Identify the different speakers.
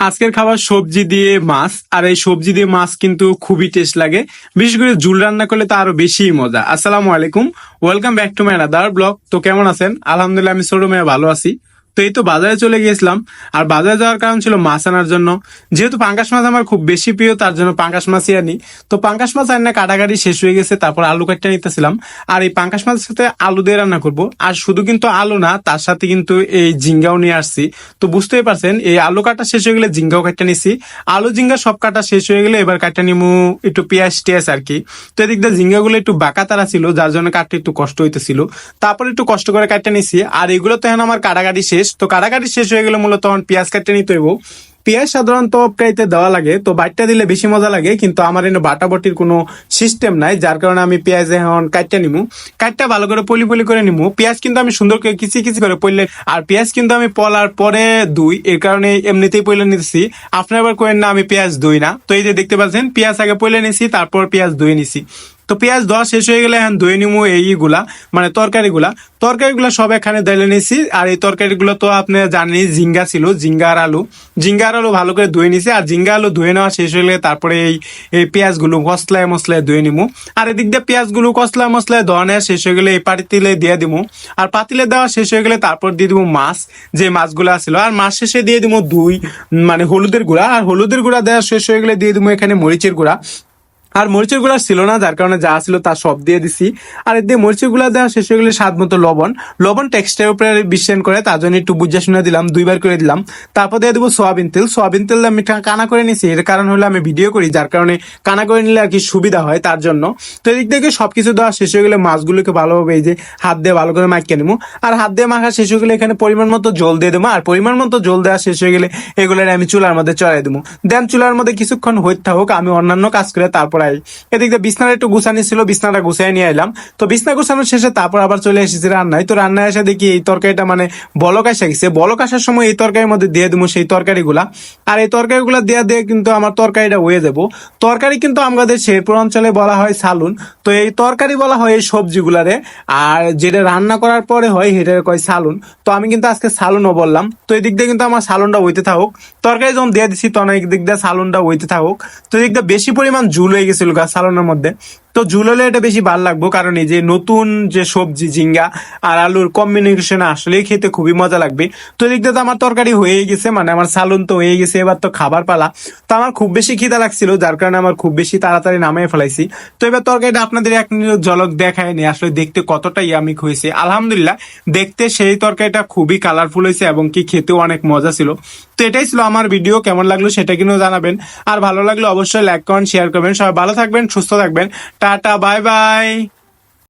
Speaker 1: আজকের খাবার সবজি দিয়ে মাছ, আর এই সবজি দিয়ে মাছ কিন্তু খুবই টেস্ট লাগে। বিশেষ করে ঝুল রান্না করলে তো আরও বেশি মজা। আসসালামু আলাইকুম। Welcome back to my other blog তো কেমন আছেন? আলহামদুলিল্লাহ, আমি ছোট মেয়ে, ভালো আছি। তো এই তো বাজারে চলে গিয়েছিলাম। আর বাজারে যাওয়ার কারণ ছিল মাছ আনার জন্য। যেহেতু পাঙ্কাশ মাছ আমার খুব বেশি প্রিয়, তার জন্য পাঙ্কাশ মাছই আনি। তো পাঙ্কাশ মাছ আনি না কাটাকাটি শেষ হয়ে গেছে, তারপর আলু কাটতে নিতেছিলাম। আর এই পাঙ্কাশ মাছের সাথে আলু দিয়ে রান্না করব। আর শুধু কিন্তু আলু না, তার সাথে কিন্তু এই জিঙ্গাও নিয়ে আসছি। তো বুঝতেই পারছেন, এই আলু কাটা শেষ হয়ে গেলে জিঙ্গাও কাটতে নিছি। আলু জিঙ্গা সব কাটা শেষ হয়ে গেলে এবার কাটতে নিমু একটু পেঁয়াজ টিয়াজ আর কি। তো এদিক দিয়ে জিঙ্গাগুলো একটু বাঁকা তারা ছিল, যার জন্য কাটতে একটু কষ্ট হইতেছিল। তারপর একটু কষ্ট করে কাটতে নিছি। আর এগুলো তো এখন আমার কাটাকাটি শেষ। তো কাটাকাটি শেষ হয়ে গেলে মূলত তখন পেঁয়াজ কাটতে নিতে হইব। পেঁয়াজ সাধারণত প্রাইতে দেওয়া লাগে, তো বাইটটা দিলে বেশি মজা লাগে, কিন্তু আমার এনে বাটাবটির কোনো সিস্টেম নাই, যার কারণে আমি পেঁয়াজ এখন কাটটা নিমু। কাটটা ভালো করে পলি পলি করে নিমু। পেঁয়াজ কিন্তু আমি সুন্দর করে কিচি কিচি করে পড়লে আর পেঁয়াজ কিন্তু আমি পলার পরে দুই, এর কারণে এমনিতেই পইলে নিতেছি। আপনার আবার করেন না, আমি পেঁয়াজ দুই না। তো এই যে দেখতে পাচ্ছেন, পেঁয়াজ আগে পইলে নিছি, তারপর পেঁয়াজ ধুয়ে নিছি। তো পেঁয়াজ দেওয়া শেষ হয়ে গেলে এখন ধুয়ে নিমু এইগুলা মানে তরকারিগুলা। তরকারিগুলা সব এখানে দিলে নিছি, আর এই তরকারি তরকারিগুলো তো আপনি জানেন জিঙ্গা ছিল জিঙ্গা আর আলু। জিঙ্গা আর আলু ভালো করে ধুয়ে নিছি, আর জিঙ্গা আলু ধুয়ে নেওয়া শেষ হয়ে গেলে তারপরে এই এই পেঁয়াজগুলো মশলায় মশলায় ধুয়ে নিমু। আর এদিক দিয়ে পেঁয়াজগুলো কসলা মশলায় ধোয়া নেওয়া শেষ হয়ে গেলে এই পাতিলে দিয়ে দিমু। আর পাতিলে দেওয়া শেষ হয়ে গেলে তারপর দিয়ে দিব মাছ, যে মাছগুলো ছিল। আর মাছ শেষে দিয়ে দিব দুই মানে হলুদের গুঁড়া। আর হলুদের গুঁড়া দেওয়া শেষ হয়ে গেলে দিয়ে দিব এখানে মরিচের গুঁড়া। আর মরিচের গুঁড়া ছিল না, যার কারণে যা ছিল তা সব দিয়ে দিছি। আর এতে মরিচের গুঁড়া দেওয়া শেষ হয়ে গেলে স্বাদ মতো লবণ। লবণ টেক্সটের উপরে বিশ্বায়ন করে, তার জন্য একটু বুঝা শুনে দিলাম, দুইবার করে দিলাম। তারপর দিয়ে দেবো সোয়াবিন তেল। সোয়াবিন তেল আমি কানা করে নিছি। এর কারণ হলো আমি ভিডিও করি, যার কারণে কানা করে নিলে আর কি সুবিধা হয় তার জন্য। তো এদিক থেকে সবকিছু দেওয়া শেষ হয়ে গেলে মাছগুলোকে ভালোভাবে এই যে হাত দিয়ে ভালো করে মাখিয়ে নেব। আর হাত দিয়ে মাখা শেষ হয়ে গেলে এখানে পরিমাণ মতো জল দিয়ে দেবো। আর পরিমাণ মতো জল দেওয়া শেষ হয়ে গেলে এগুলো আমি চুলার মধ্যে চড়াই দেবো। দেন চুলার মধ্যে কিছুক্ষণ হইতে থাকুক, আমি অন্যান্য কাজ করে তারপর আই এদিক দিয়ে বিছনাটা একটু গুছানি ছিল, বিছনাটা গুছাই নিয়ে এলাম। তো বিছনা গুছানোর শেষে তারপর আবার চলে এসেছি রান্নায়। তো রান্নায় এসে দেখি এই তরকারিটা মানে বলক আসে গেছে। বলক আসার সময় এই তরকারির মধ্যে দিয়ে দেবো সেই তরকারিগুলা। আর এই তরকারিগুলা দিয়ে দিয়ে কিন্তু আমার তরকারিটা হয়ে যাব। তরকারি কিন্তু আমাদের শেরপুর অঞ্চলে বলা হয় সালুন। তো এই তরকারি বলা হয় এই সবজিগুলারে। আর যেটা রান্না করার পরে হয়, সেটা কয় সালুন। তো আমি কিন্তু আজকে সালুনও বললাম। তো এই দিক দিয়ে কিন্তু আমার সালুনটা হইতে থাকুক। তরকারি যখন দিয়ে দিছি, তখন দিক দিয়ে সালুনটা হইতে থাকুক। তো এই দিক দিয়ে বেশি পরিমাণ জুল হয়ে গেছিল গা সালুনের মধ্যে। তো ঝুল হলে এটা বেশি ভালো লাগবো, কারণ এই যে নতুন যে সবজি, ঝিঙ্গা আর আলুর কম্বিনেশন আসলেই খেতে খুবই মজা লাগবে। তো দিয়ে তো আমার তরকারি হয়ে গেছে মানে আমার সালুন তো হয়ে গেছে, এবার তো খাবার পালা। তো আমার খুব বেশি খিদা লাগছিল, যার কারণে আমার খুব বেশি তাড়াতাড়ি নামিয়ে ফেলাইছি। তো এবার তরকারিটা আপনাদের এক ঝলক দেখায়নি আসলে দেখতে কতটা ইয়ামিক হয়েছে। আলহামদুলিল্লাহ, দেখতে সেই তরকারিটা খুবই কালারফুল হয়েছে এবং কি খেতেও অনেক মজা ছিল। তো এটাই ছিল আমার ভিডিও কেমন লাগল সেটা কিন্তু জানাবেন। আর ভালো লাগলে অবশ্যই লাইক করেন শেয়ার করবেন। সবাই ভালো থাকবেন, সুস্থ থাকবেন। Tata bye bye